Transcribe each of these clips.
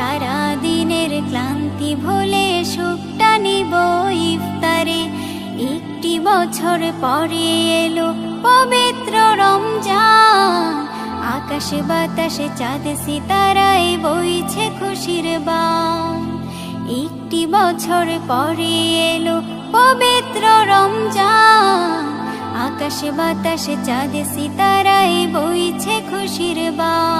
সারা দিনের ক্লান্তি ভুলে সুখটা নিব ইফতারে। একটি বছর পরে এলো পবিত্র রমজান। আকাশে বাতাসে চাঁদ সিতারায় বইছে খুশির বান। একটি বছর পরে এলো পবিত্র রমজান। আকাশে বাতাসে চাঁদ সিতারায় বইছে খুশির বান।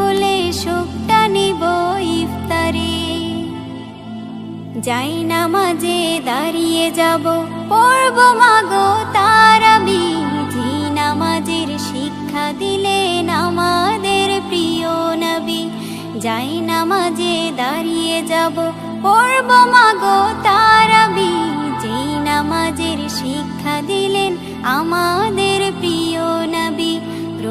ভুলে সুখটা নিব ইফতারে। যাই নামাজে দাঁড়িয়ে যাব, পড়ব মাগো তারাবি জি নামাজের শিক্ষা দিলেন আমাদের প্রিয় নবী। যাই নামাজে দাঁড়িয়ে যাব, পড়ব মাগো তারাবি যেই নামাজের শিক্ষা দিলেন আমাদের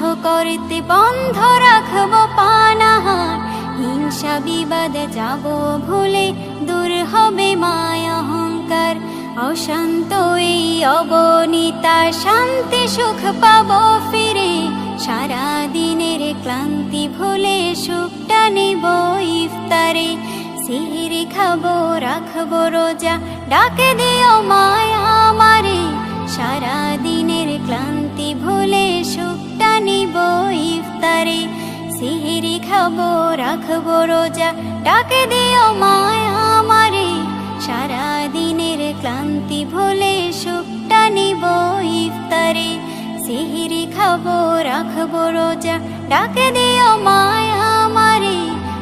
করতে বন্ধ রাখব পানাহার। হিংসা বিবাদ যাব ভুলে দূর হবে মায়া অহংকার। অশান্ত এই অবনীতা শান্তি সুখ পাব ফিরে। সারা দিনের ক্লান্তি ভুলে সুখটা নিব ইফতারে। সিহিরি খাব, রাখব রোজা, ডাকে দিও মায়া আমারে। সারা দিনের ক্লান্তি ভুলে সুখটা নিব ইফতারে। সিহিরি খাব, রাখব রোজা। ডাকে দিও মায়া আমারে। সারা দিনের ক্লান্তি ভুলে সুখটা নিব ইফতারে। সিহিরি খাব, রাখব রোজা। ডাকে দিও মায়া আমারে।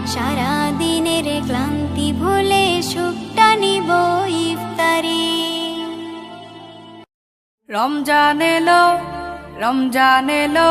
সারা দিনের ক্লান্তি ভুলে সুখটা নিব ইফতারে। রমজান এলো রমজান এলো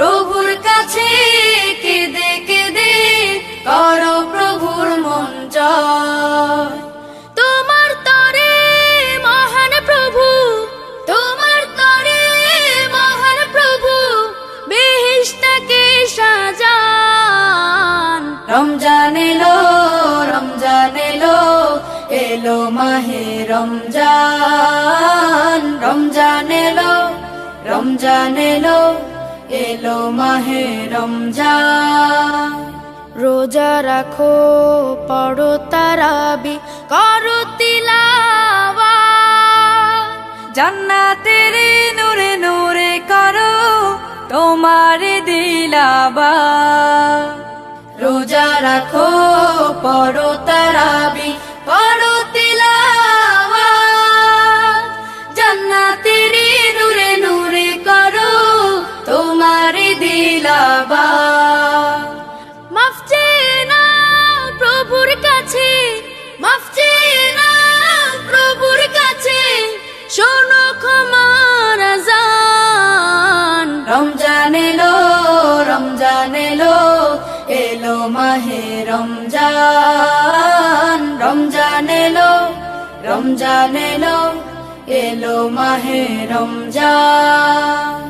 প্রভুর কাছে কেঁদে কেঁদে করো প্রভুর মন তোমার তরে মহান প্রভু, তোমার তরে মহান প্রভু, বেহেশতাকে সাজান। রমজান এলো রমজান এলো এলো মাহে রমজান। রমজান এলো রমজান এলো এলো মাহে রমজান। রোজা রাখো পড়ো তারাবি করো তিলাওয়া জান্নাতের নূরে নূরে করো তোমার দিলাবা রোজা রাখো পড়ো তারাবি তোমার দিলাবা। মাফ চেয়ে প্রভুর কাছে মাফ নাও প্রভুর কাছে। শোনো ক্ষমার আজান। রমজান এলো রমজান এলো এলো মাহে রমজান। রমজান এলো রমজান এলো এলো মাহে রমজান।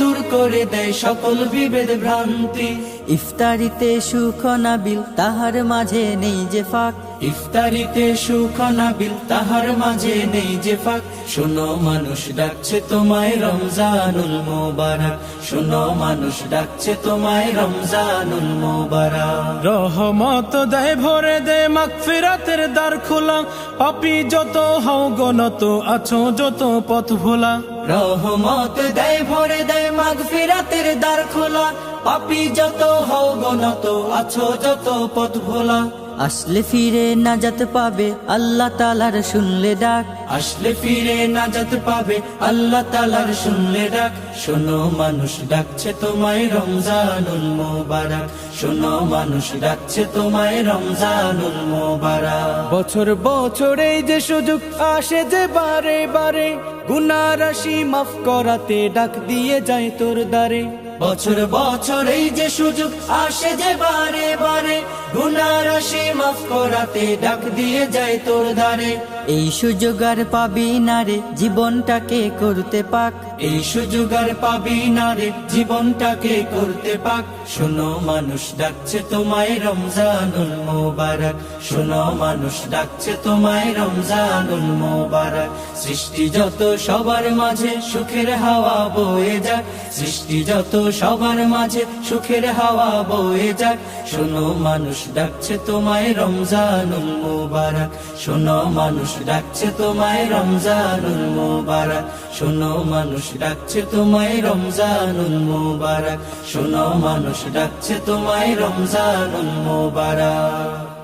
দূর করে দেয় সকল বিভেদ ভ্রান্তি। ইফতারিতে সুখ নাবিল তাহার মাঝে নেই যে ফাঁক। ইফতারিতে সুখ নাবিল তাহার মাঝে নেই যে ফাঁক। শোনো মানুষ ডাকছে তোমায় রমজানুল মোবারক। শোনো মানুষ ডাকছে তোমায় রমজানুল মোবারক। রহমত দেয় ভরে দে মাগফিরাতের দ্বার খোলা। পাপি যত হও গনত আছো যত পথ ভোলা রহমত দেয়, ভরে দেয় মাগফিরাতের দ্বার খোলা। পাপি যত হও গনত আছো যত পথ ভোলা আসলে ফিরে নাজাত পাবে আল্লাহ তালার শুনলে ডাক। আসলে ফিরে নাজাত পাবে আল্লাহ তালার শুনলে ডাক। শোনো মানুষ ডাকছে তোমায় রমজানুল মোবারক। শোনো মানুষ ডাকছে তোমায় রমজানুল মোবারক। বছর বছর এই যে সুযোগ আসে যে বারে বারে গুনা রাশি মাফ করাতে ডাক দিয়ে যায় তোর দ্বারে। বছর বছর এই যে সুযোগ আসে যে বারে বারে গুনারাশি মাফ করাতে ডাক দিয়ে যায় তোর দ্বারে এই সুযোগ আর পাবি না রে, জীবনটাকে করতে পাক। এই সুযোগ আর পাবি না রে, জীবনটাকে করতে পাক। শোনো, মানুষ ডাকছে তোমায় রমজানুল মোবারক। শোনো, মানুষ ডাকছে তোমায় রমজানুল মোবারক। সৃষ্টি যত সবার মাঝে সুখের হাওয়া বয়ে যাক। সৃষ্টি যত সবার মাঝে সুখের হাওয়া বয়ে যাক। শোনো, মানুষ ডাকছে তোমায় রমজানুল মুবারক। শোনো, মানুষ ডাকছে তোমায় রমজানুল মুবারক। শোনো মানুষ ডাকছে তোমায় রমজানুল মুবারক। শোনো মানুষ ডাকছে তোমায় রমজানুল মুবারক।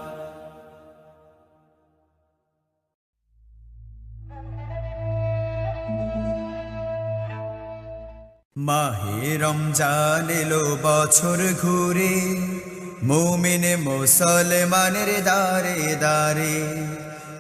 মাহে রমজান এলো বছর ঘুরে, মুমিন মুসলমানের দারে দারে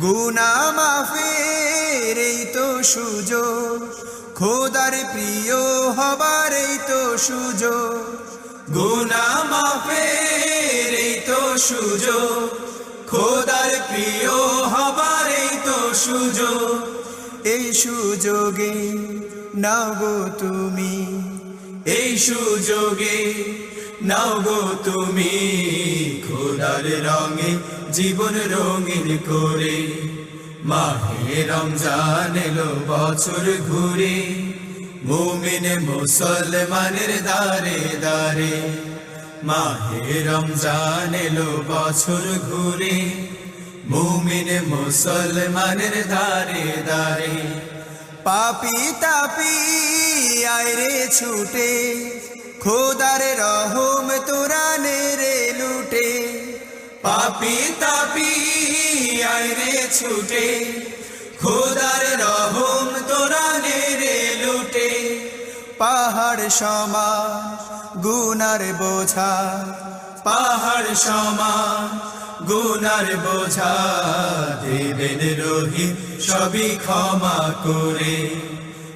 গুনা মাফের এই তো সুযোগ। খোদার প্রিয় হবার এই তো সুযোগ। গুনা মাফের এই তো সুযোগ। খোদার প্রিয় হবার এই তো সুযোগ। এই সুযোগে নাও গো তুমি। এই সুযোগে নাও গো তুমি খোদার রঙে, জীবন রঙিন করে। মাহে রমজান এলো বছর ঘুরে, মুমিন মুসলমানের দারে দারে মাহে রমজান এলো বছর ঘুরে, মুমিন মুসলমানের দারে দারে পাপি তাপি আয়রে ছুটে খোদার রহম তোরা রে লুটে। পাপি তাপি আয়রে ছুটে। খোদার রহম তোরা রে লুটে। পাহাড় সমা গুনার বোঝা। পাহাড় সমা গুনার বোঝা। দেবেন রোহিত সবই ক্ষমা করে।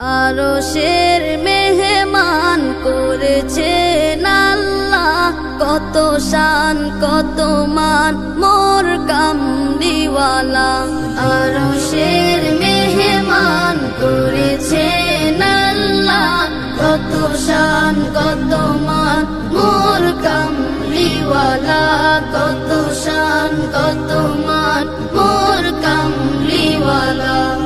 আরও শের মেহমান করেছেন আল্লাহ। কত শান, কত মান, মোর কামদিওয়ালা। আরও শের মেহমান করেছেন আল্লাহ। কত শান, কত মান, মোর কামলিওয়ালা কত শান, কত মান, মোর কামলিওয়ালা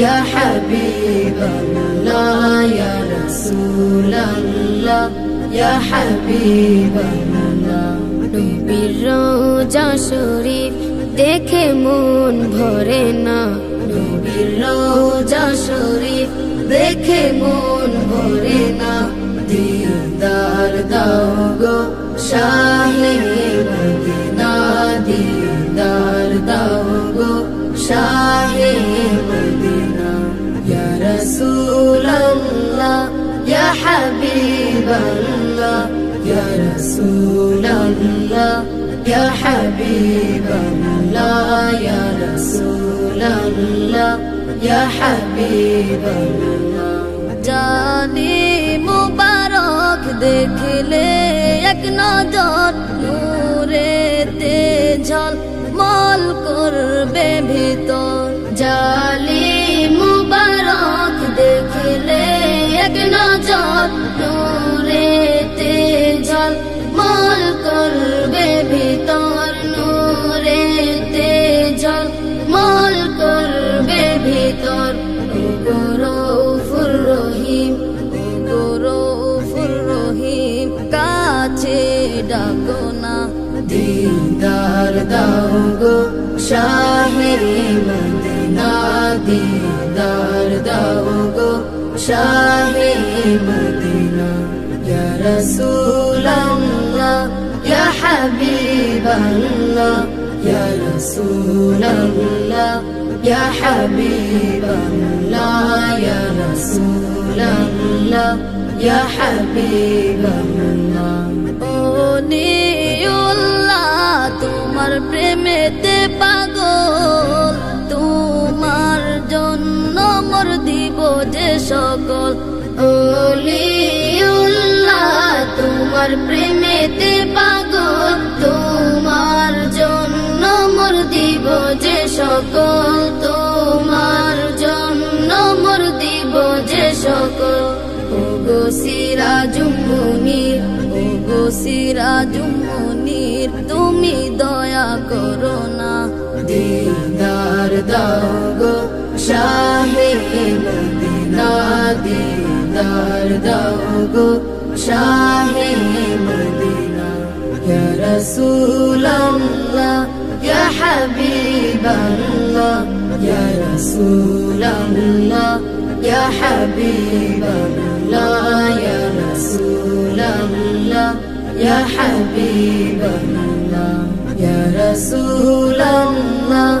يا حبيب الله يا رسول الله يا حبيب الله নবীর রোজা শরীফ দেখে মন ভরে না নবীর রোজা শরীফ দেখে মন ভরে না দিদার দাও গো শাহে মদিনা দিদার দাও গো শাহে মদিনা ইয়া রাসূলাল্লাহ ইয়া হাবিবাল্লাহ ইয়া রাসূলাল্লাহ يا حبيب الله يا رسول الله يا حبيب الله জানি মুবারক দেখলে এক নজর নূরেতে ঝল মল করবে ভিতর জালি এক নজর নূরেতে জল, মল করবে ভিতর নূরেতে জল, মল করবে ভিতর রহিম রহিম, কাছে ডাকো না। দিদার দাও গো শাহে মদিনা দিদার শাহে মদিনা, ইয়া রাসূলাল্লাহ, ইয়া হাবিবাল্লাহ, ইয়া রাসূলাল্লাহ, ইয়া হাবিবাল্লাহ, ইয়া রাসূলাল্লাহ, ইয়া হাবিবাল্লাহ। ও নিউল্লাহ, তোমার প্রেমেতে পাগল, তোমার জন্য মোর দিব যে সকল ওলিউল্লাহ তোমার প্রেমেতে পাগল, তোমার জন্য মোর দিব যে সকল, তোমার জন্য মোর দিব যে সকল। ওগো সিরাজুমুনির গো সিরাজুমনির তুমি দয়া করো না, দিদার দাও গো। شاهین دینا دیدار دوگو شاهین دینا یا رسول الله یا حبیب الله یا رسول الله یا حبیب الله یا رسول الله يا حبيب الله يا رسول الله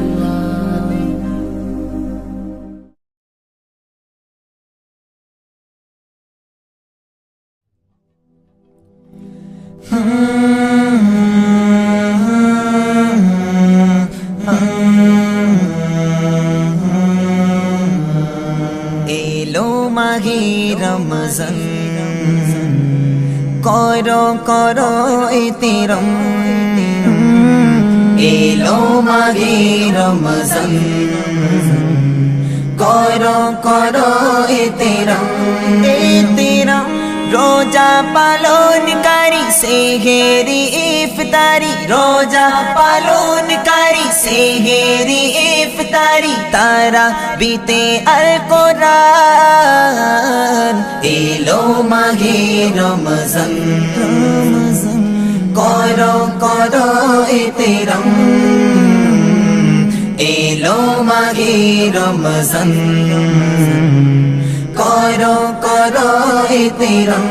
রমজান। কর কর এতেরম এলো মাগে রমজান। কর কর এতেরম এতেরম রোজা পালনকারী সেহেরি ইফতারি রোজা পালনকারী সেহেরি ইফতারি তারা বিতে আল কোরআন এলো মাঘে রমজান করো করো এতেরম এলো মাঘে রমজান করো করো এতেরম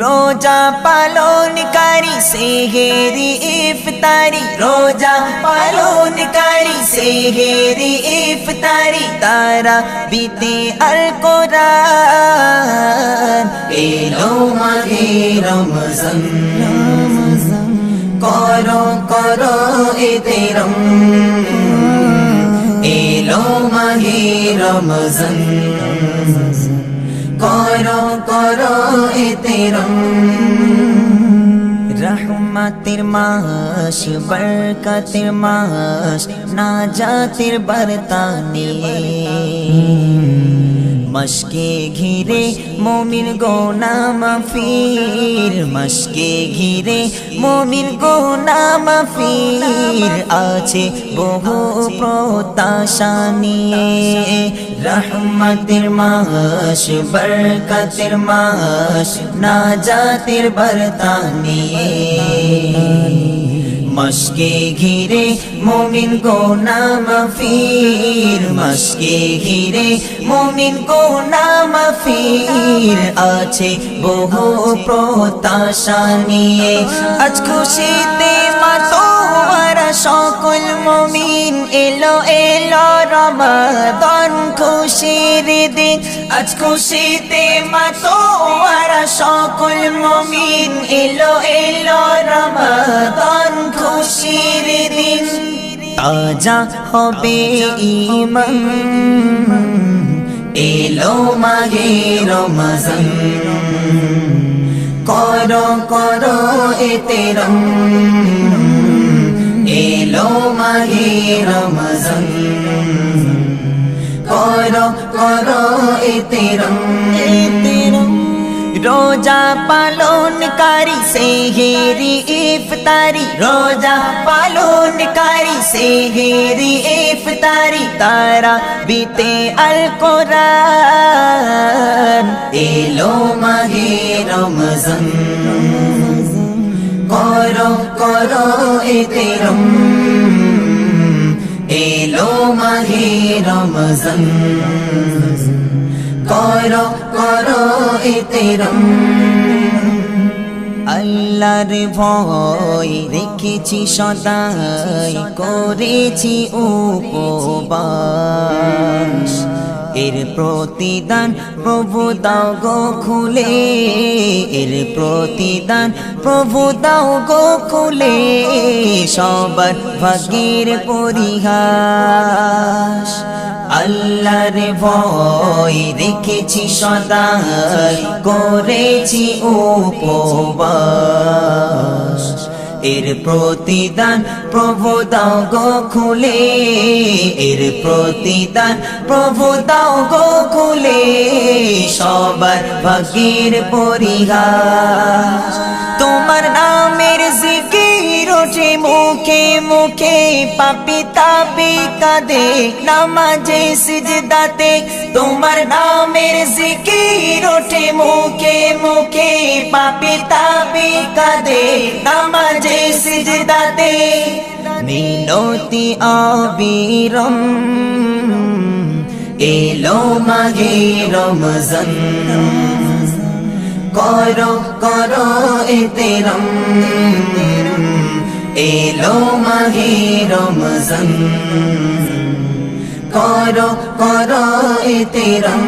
রোজা পালনকারী সেহেরি ইফতারি, রোজা পালনকারী সেহেরি ইফতারি, তারা বিতে আল কোরআন। এলো মাঘে রমজান। করো করো এতেরম এলো মাঘে রমজান। করো করো এতেরম রহমতের মাস বরকতের মাস না জাতির বরতানি। মশকে ঘিরে মমিন গোনা মাফির মশকে ঘিরে মমিন গোনা মাফির আছে বহু প্রত্যাশা নিয়ে। রহমতের মাস, বরকতের মাস না জাতির বরতানিয়ে মশকে ঘিরে মমিন গোনা মাফির মস্কে ঘিরে মমিন গোনা ফির আছে বহু প্রত্যাশা নিয়ে। আজ খুশিতে মাতো সকল মমিন এলো এলো রমাদান খুশির দিন। আজ খুশিতে মাতো ওরা সকল মমিন এলো এলো রমাদান খুশির দিন। তাজা হবে ইমান, এলো মাগে রমজান। করো করো এতে রম। এলো মাগে রমজান। করো করো এতে রম। রোজা পালনকারী সেহেরি ইফতারি। রোজা পালনকারী সেহেরি ইফতারি। তারা বিতে আল কোরআন। এলো মাহে রমজান। করো করো এতে রম। এলো মাহে রমজান। করো করো এতেরম আল্লাহর ভয় রেখেছি সদাই, করেছি উপবাস। এর প্রতিদান প্রভু দাও গো খুলে। এর প্রতিদান প্রভু দাও গো খুলে। সবার ভাগ্যের পরিহাস। আল্লাহর ভয় রেখেছি সদা করেছি উপবাস। এর প্রতিদান প্রভু দাও গো খুলে। এর প্রতিদান প্রভু দাও গো খুলে। সবার ভাগ্যের পরিহার। তোমার নামের জিকির ওঠে মুখে মুখে পাপি তাপি কাঁদে নামাজে সিজদাতে তোমার নামের জিকির ওঠে মুখে মুখে পাপি তাপি কাঁদে নামাজে সিজদাতে মিনতি আবিরম এলো মাগে রমজান করো করো এতেরম এলো মাহে রমজান। করো করো এতেরম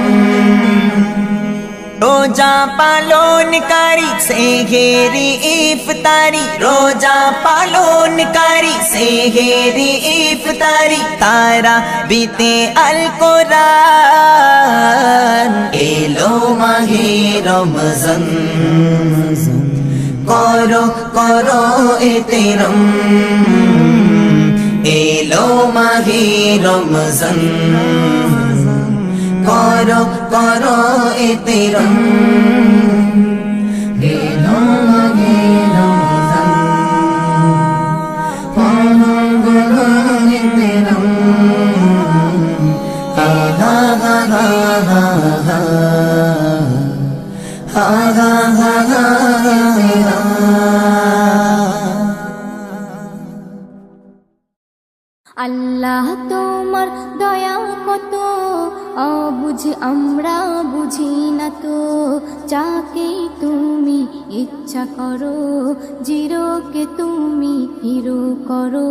রোজা পালনকারী সেহেরি ইফতারি। রোজা পালনকারী সেহেরি ইফতারি। তারা বিতে আল কোরআন। এলো মাহে রমজান। করো করো এতেরম এলো মাহে রমজান। করো করো এতেরম এলো মাহে রমজান। করো করো হা হা হা হা হা হা হা। হা হা হা। আল্লাহ তোমার দয়া কত? অবুঝ আমরা বুঝি না তো। যাকে তুমি ইচ্ছা করো, জিরোকে তুমি হিরো করো।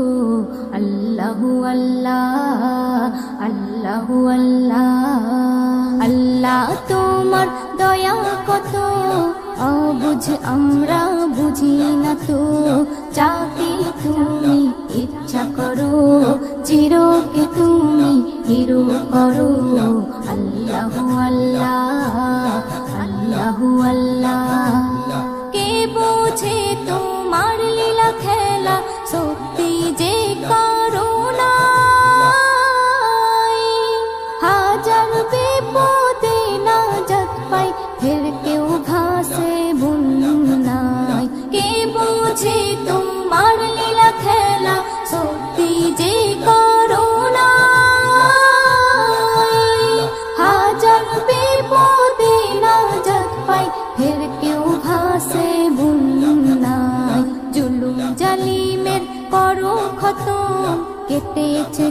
আল্লাহ আল্লাহ আল্লাহ আল্লাহ আল্লাহ তোমার দয়া কত? অবুঝ আমরা বুঝি না তো। যাকে তুমি ইচ্ছা করো, চিরকে তুমি হিরো করো। আল্লাহ আল্লাহ আল্লাহ আল্লাহ। কে বোঝে তোমার লীলা খেলা? সত্যি যে করো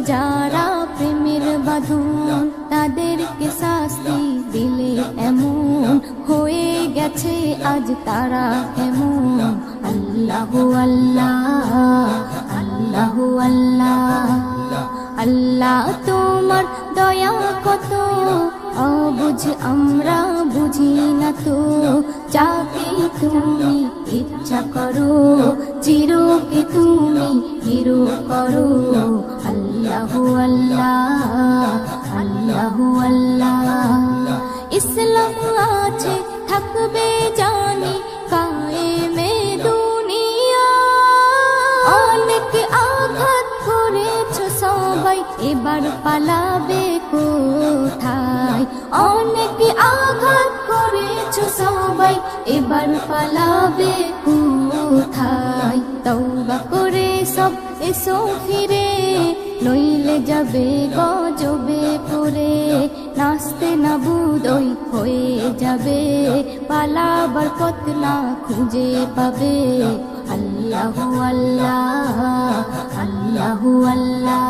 যারা প্রেমের বাঁধন, তাদেরকে শাস্তি দিলে এমন হয়ে গেছে আজ তারা এমন আল্লাহ আল্লাহ আল্লাহ আল্লাহ আল্লাহ তোমার দয়া কত? অবুঝ আমরা বুঝি না তো, যাকে তুমি ইচ্ছা করো, চিরকে তুমি হিরো করো। আল্লাহ আল্লাহ আল্লাহ আল্লাহ। ইসলাম আছে, থাকবে জানি, কায়েমে দুনিয়া। অনেক আঘাত করেছ সবাই, এবার পালাবে কোথায়? অনেক আঘাত করেছ সবাই। এবার পালাবে কোথায়? তৌবা করে সব এসো ফিরে, নইলে যাবে গজবে পরে নাচতে না বুদই হয়ে যাবে, পালাবার পথ না খুঁজে পাবে। আল্লাহু আল্লাহ আল্লাহু আল্লাহ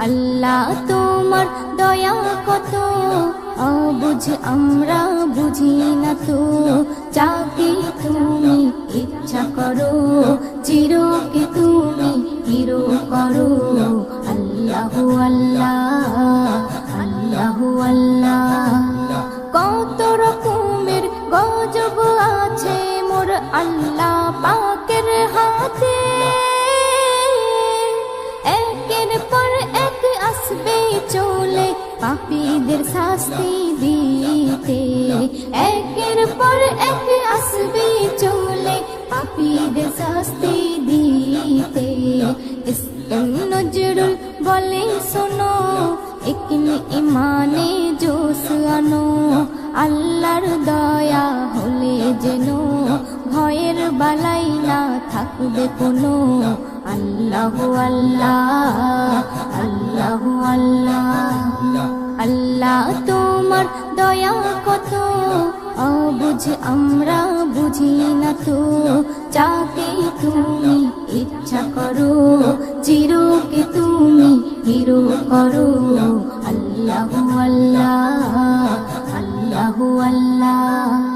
আল্লাহ তোমার দয়া কত? অবুঝ আমরা বুঝি না তো। চাকি তুমি ইচ্ছা করো চিরকে তুমি হিরো করো। পাপীদের শাস্তি দিতে। একের পর এক আসবে চলে পাপীদের শাস্তি দিতে। নজরুল বলে, শোনো একনি ইমানে জোশ আনো। আল্লাহর দয়া হলে যেন ভয়ের বালাই না থাকবে কোনো। আল্লাহ আল্লাহ আল্লাহ আল্লাহ। আল্লাহ। তোমার দয়া কত? অবুঝ আমরা বুঝি না তো। যাকে তুমি ইচ্ছা করো চিরকে তুমি হিরো করো। আল্লাহ আল্লাহ। আল্লাহ আল্লাহ।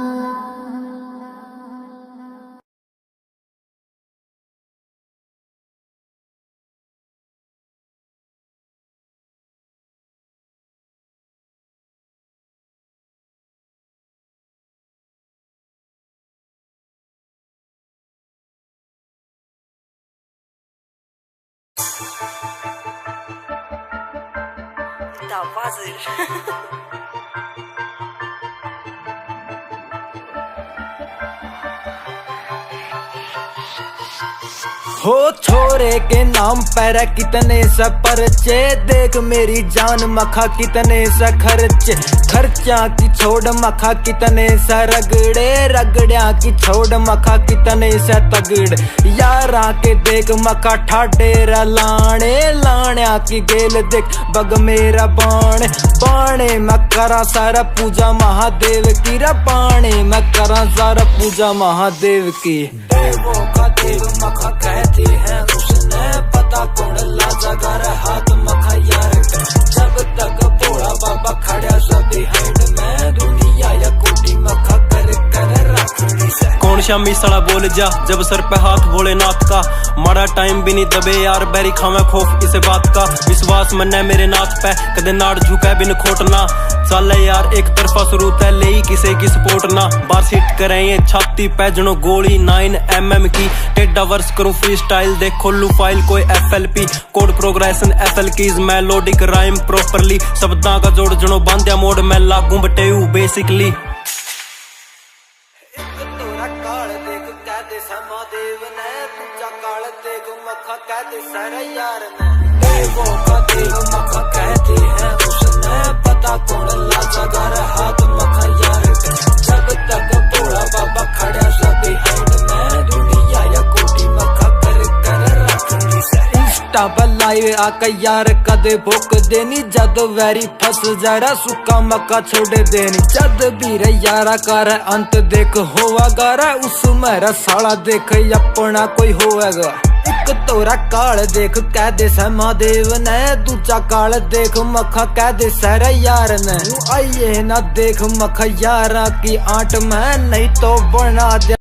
God. हो छोरे के नाम पर कितने सा परचे? देख मेरी जान, मखा कितने सा खर्चे? खर्चा की छोड़, मखा कितने सा रगड़े? रगड़िया की छोड़, मखा कितने सा तगड़े? यारा के देख, मखा ठाडेरा लाने लाण्या की गेल देख, बग मेरा बाण। बाणे, मैं करा सारा पूजा महादेव की रा बाणे। मैं सारा पूजा महादेव की। देवों का देव मखा कहते है। उसने पता कौन लाजा कर हाथ मखा यार जब तक भोला बाबा खड़ा सब बिहाइंड शामी सड़ा बोल जा, जब सर पे हाथ भोलेनाथ का। माड़ा टाइम भी नहीं दबे यार, बैरी खावे खौफ इस बात का। विश्वास मन्ने मेरे नाथ पे, कदे नाड़ झुका बिन खोटना चल यार, एक तरफा शुरूत है ले किसे की सपोर्ट ना। बार सीट करें छाती पे जनो गोली नाइन एम एम की। टेढ़ा वर्ष करूँ फ्री स्टाइल देखो लू फ़ाइल कोई F L P code progression F L keys melodic rhyme properly शब्दां का जोड़ जनो बांध्या मोड मैं लागू बटेऊ बेसिकली ਦੇਵੋ का देव मखा कहते हैं उसने पता कौन लाजा कर हाथ मखा यार का। जब तक भोला बाबा खड़ा सा बिहाइंड में दुनिया या कोटी मखा कर कर रखनी से इंस्टा पर लाइव आका यार कदे भुक देनी जद वैरी फस जरा सुक्का मक्का छोड़ देनी जद भी रे यारा कर अंत देख होवा गारा उस मेरा साला देख अपना कोई होएगा ਇੱਕ ਤੋਰਾ ਕਾਲ ਦੇਖ ਕਹਦੇ ਸਮਾਦੇਵ ਨੇ। ਦੂਜਾ ਕਾਲ ਦੇਖ, ਮੱਖਾ ਕਹਦੇ ਸਰ ਯਾਰ ਨੇ। ਆਈਏ ਨਾ ਦੇਖ, ਮੱਖਾ ਯਾਰਾ ਕੀ ਆਂਟ ਮੈਂ, ਨਹੀਂ ਤੋ ਬਣਾ ਦੇ